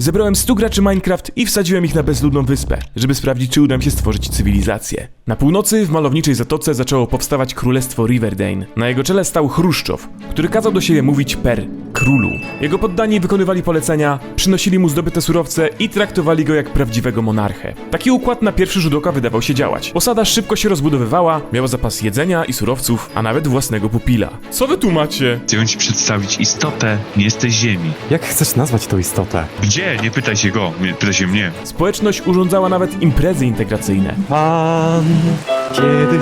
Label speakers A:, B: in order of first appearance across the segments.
A: Zebrałem 100 graczy Minecraft i wsadziłem ich na bezludną wyspę, żeby sprawdzić, czy uda mi się stworzyć cywilizację. Na północy, w malowniczej zatoce, zaczęło powstawać królestwo Riverdane. Na jego czele stał Chruszczow, który kazał do siebie mówić per królu. Jego poddani wykonywali polecenia, przynosili mu zdobyte surowce i traktowali go jak prawdziwego monarchę. Taki układ na pierwszy rzut oka wydawał się działać. Osada szybko się rozbudowywała, miała zapas jedzenia i surowców, a nawet własnego pupila. Co wy tu macie?
B: Chcę ci przedstawić istotę nie z tej ziemi.
C: Jak chcesz nazwać tą istotę?
B: Gdzie? Nie pytaj się go, mnie- pytaj się mnie.
A: Społeczność urządzała nawet imprezy integracyjne.
C: Pan, kiedy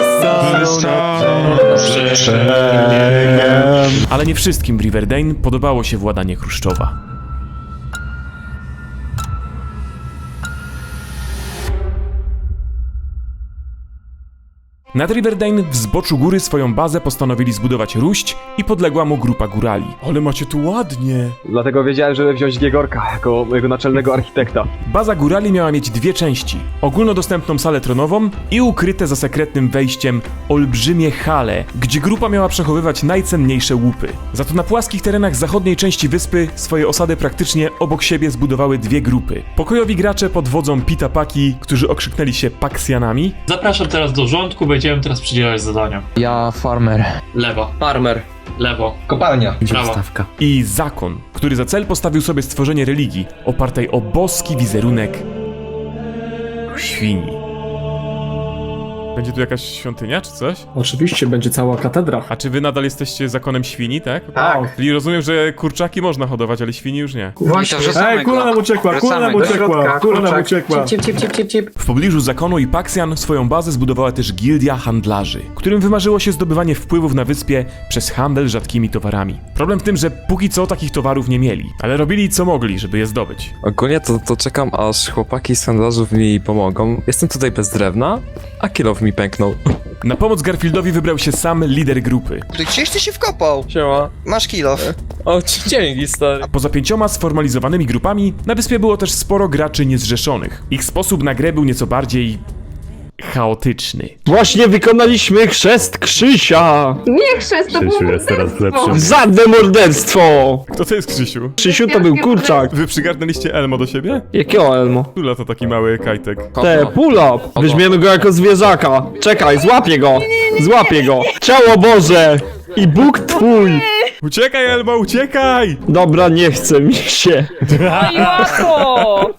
A: Ale nie wszystkim w Riverdane podobało się władanie Chruszczowa. Nad Riverdane w zboczu góry swoją bazę postanowili zbudować Ruść i podległa mu grupa górali. Ale macie tu ładnie!
D: Dlatego wiedziałem, żeby wziąć Giegorka jako mojego naczelnego architekta.
A: Baza górali miała mieć dwie części. Ogólnodostępną salę tronową i ukryte za sekretnym wejściem olbrzymie hale, gdzie grupa miała przechowywać najcenniejsze łupy. Za to na płaskich terenach zachodniej części wyspy swoje osady praktycznie obok siebie zbudowały dwie grupy. Pokojowi gracze pod wodzą Pita Paki, którzy okrzyknęli się Paksjanami,
E: Zapraszam teraz do rządku, będziemy teraz przydzielać zadania.
F: Ja farmer.
E: Lewo,
G: Farmer.
E: lewo,
G: Kopalnia.
E: prawo.
F: Stawka.
A: i Zakon, który za cel postawił sobie stworzenie religii opartej o boski wizerunek świni. Będzie tu jakaś świątynia czy coś?
H: Oczywiście, będzie cała katedra.
A: A czy wy nadal jesteście zakonem świni, tak?
H: Tak.
A: Czyli rozumiem, że kurczaki można hodować, ale świni już nie.
F: Właśnie,
H: Ej, kula nam uciekła, kula nam uciekła, kula nam uciekła.
G: Cip, cip, cip, cip, cip.
A: W pobliżu zakonu i Paksjan swoją bazę zbudowała też gildia handlarzy, którym wymarzyło się zdobywanie wpływów na wyspie przez handel rzadkimi towarami. Problem w tym, że póki co takich towarów nie mieli, ale robili co mogli, żeby je zdobyć.
I: Ogólnie to, to czekam aż chłopaki z handlarzów mi pomogą. Jestem tutaj bez drewna, a kilow mi pęknął.
A: Na pomoc Garfieldowi wybrał się sam lider grupy.
J: Ty gdzieś ty się wkopał?
I: Siema.
J: Masz kilof.
I: O, dzięki stary.
A: Poza pięcioma sformalizowanymi grupami, na wyspie było też sporo graczy niezrzeszonych. Ich sposób na grę był nieco bardziej... chaotyczny.
H: Właśnie wykonaliśmy chrzest Krzysia!
K: Nie chrzest, to było
C: Krzysiu jest teraz lepszym.
H: Żadne morderstwo!
A: Kto to jest Krzysiu?
H: Krzysiu to był kurczak.
A: Wy przygarnęliście Elmo do siebie?
H: Jakiego Elmo?
A: Tula to taki mały kajtek.
H: Te, pull-up! Weźmiemy go jako zwierzaka. Czekaj, złapię go! Złapię go! Ciało Boże! I Bóg twój!
A: Uciekaj Elmo, uciekaj!
H: Dobra, nie chce mi się.
K: łatwo!